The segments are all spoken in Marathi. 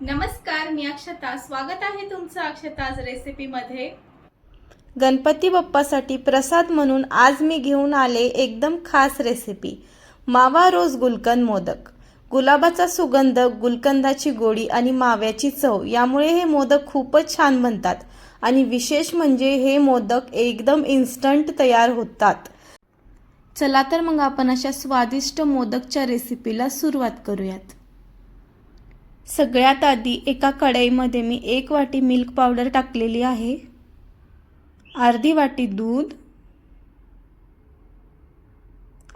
नमस्कार मी अक्षता. स्वागत आहे तुमचं अक्षताज रेसिपीमध्ये गणपती बाप्पासाठी प्रसाद म्हणून आज मी घेऊन आले एकदम खास रेसिपी मावा रोज गुलकंद मोदक. गुलाबाचा सुगंध गुलकंदाची गोडी आणि माव्याची चव यामुळे हे मोदक खूपच छान बनतात. आणि विशेष म्हणजे हे मोदक एकदम इन्स्टंट तयार होतात. चला तर मग आपण अशा स्वादिष्ट मोदकच्या रेसिपीला सुरुवात करूयात. सगळ्यात आधी एका कढईमध्ये मी एक वाटी मिल्क पावडर टाकलेली आहे. अर्धी वाटी दूध.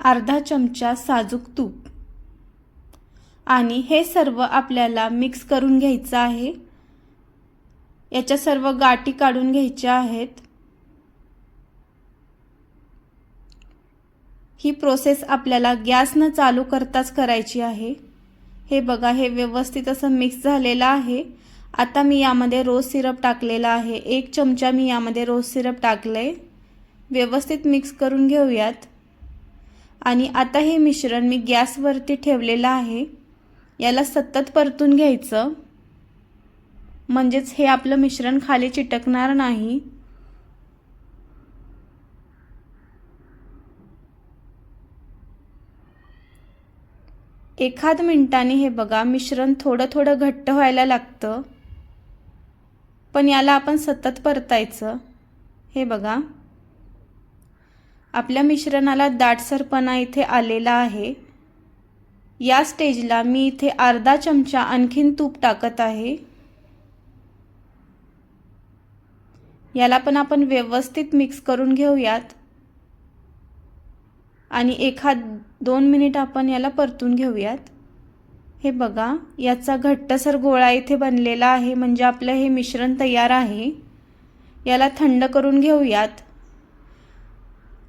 अर्धा चमचा साजूक तूप. आणि हे सर्व आपल्याला मिक्स करून घ्यायचं आहे. याच्या सर्व गाठी काढून घ्यायच्या आहेत. ही प्रोसेस आपल्याला गॅस न चालू करताच करायची आहे. हे बघा हे व्यवस्थित असं मिक्स झालेलं आहे. आता मी यामध्ये रोज सिरप टाकलेला आहे. एक चमचा मी यामध्ये रोज सिरप टाकलं आहे व्यवस्थित मिक्स करून घेऊयात. आणि आता हे मिश्रण मी गॅसवरती ठेवलेलं आहे. याला सतत परतून घ्यायचं. म्हणजेच हे आपलं मिश्रण खाली चिटकणार नाही. एखाद मिनिटाने हे बघा मिश्रण थोडं थोडं घट्ट व्हायला लागतं. पण याला आपण सतत परतायचं. हे बघा. आपल्या मिश्रणाला दाटसरपणा इथे आलेला आहे. या स्टेजला मी इथे अर्धा चमचा आणखीन तूप टाकत आहे. याला पण आपण व्यवस्थित मिक्स करून घेऊयात. आणि एखाद दोन मिनिट आपण याला परतून घेऊयात. हे बघा याचा घट्टसर गोळा इथे बनलेला आहे म्हणजे आपलं हे मिश्रण तयार आहे. याला थंड करून घेऊयात.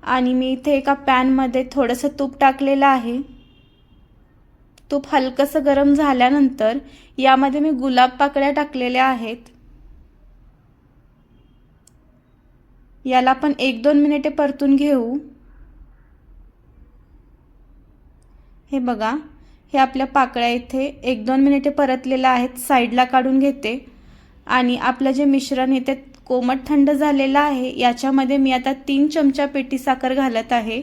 आणि मी इथे एका पॅनमध्ये थोडंसं तूप टाकलेलं आहे. तूप हलकंसं गरम झाल्यानंतर यामध्ये मी गुलाब पाकळ्या टाकलेल्या आहेत. याला पण एक दोन मिनिटे परतून घेऊ. हे बघा हे आपल्या पाकळ्या इथे एक दोन मिनिटे परतलेल्या आहेत साईडला काढून घेते. आणि आपलं जे मिश्रण इथे कोमट थंड झालेलं आहे याच्यामध्ये मी आता तीन चमचा पेटी साखर घालत आहे.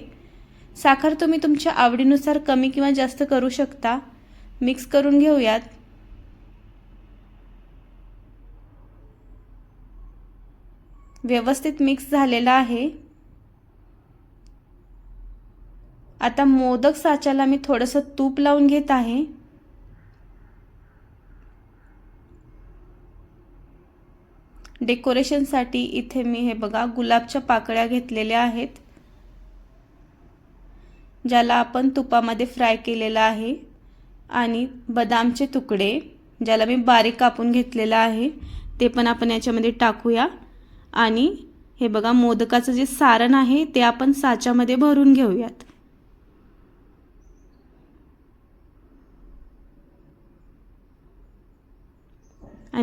साखर तुम्ही तुमच्या आवडीनुसार कमी किंवा जास्त करू शकता. मिक्स करून घेऊयात. व्यवस्थित मिक्स झालेला आहे. आता मोदक साच्याला मी थोडंसं तूप लावून घेत आहे. डेकोरेशनसाठी इथे मी हे बघा गुलाबच्या पाकळ्या घेतलेल्या आहेत. ज्याला आपण तुपामध्ये फ्राय केलेला आहे. आणि बदामचे तुकडे ज्याला मी बारीक कापून घेतलेलं आहे. ते पण आपण याच्यामध्ये टाकूया. आणि हे बघा मोदकाचं जे सारण आहे ते आपण साच्यामध्ये भरून घेऊयात.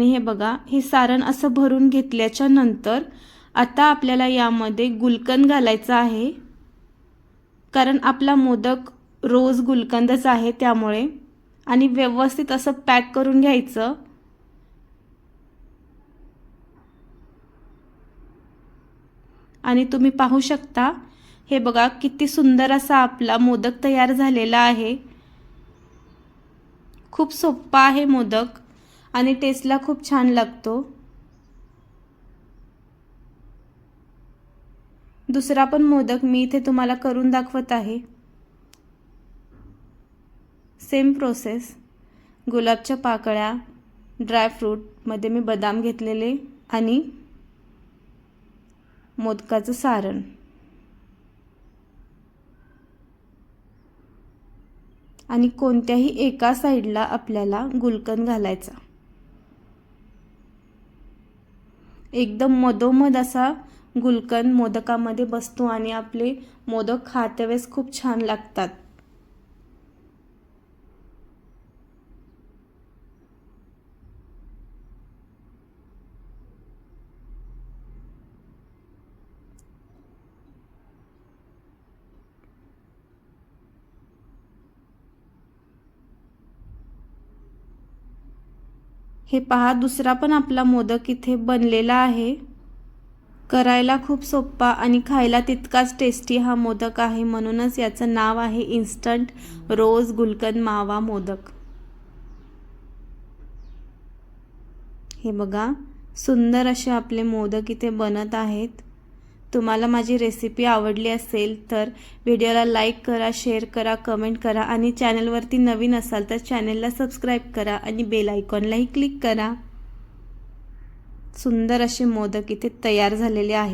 आणि हे बघा हे सारण असं भरून घेतल्याच्या नंतर आता आपल्याला यामध्ये गुलकंद घालायचं आहे. कारण आपला मोदक रोज गुलकंदच आहे त्यामुळे. आणि व्यवस्थित असं पॅक करून घ्यायचं. आणि तुम्ही पाहू शकता हे बघा किती सुंदर असा आपला मोदक तयार झालेला आहे. खूप सोप्पा आहे मोदक. आणि टेस्टला खूप छान लागतो. दुसरा पण मोदक मी इथे तुम्हाला करून दाखवत आहे. सेम प्रोसेस गुलाबच्या पाकळ्या ड्रायफ्रूटमध्ये मी बदाम घेतलेले आणि मोदकाचं सारण. आणि कोणत्याही एका साईडला आपल्याला गुलकंद घालायचा. एकदम मधोमध असा गुलकंद मोदकामध्ये बसतो आणि आपले मोदक खात्यावेळेस खूप छान लागतात. हे पहा दुसरा पण आपला मोदक इथे बनलेला आहे. करायला खूप सोप्पा आणि खायला तितकाच टेस्टी हा मोदक आहे. म्हणूनच याचं नाव आहे इन्स्टंट रोज गुलकंद मावा मोदक. हे बघा सुंदर असे आपले मोदक इथे बनत आहेत. तुम्हाला माझी रेसिपी आवडली असेल तर व्हिडिओला लाईक करा शेअर करा कमेंट करा आणि चॅनलवरती नवीन असाल तर चॅनलला सबस्क्राईब करा आणि बेल आयकॉनलाही क्लिक करा. सुंदर असे मोदक इथे तयार झालेले आहेत.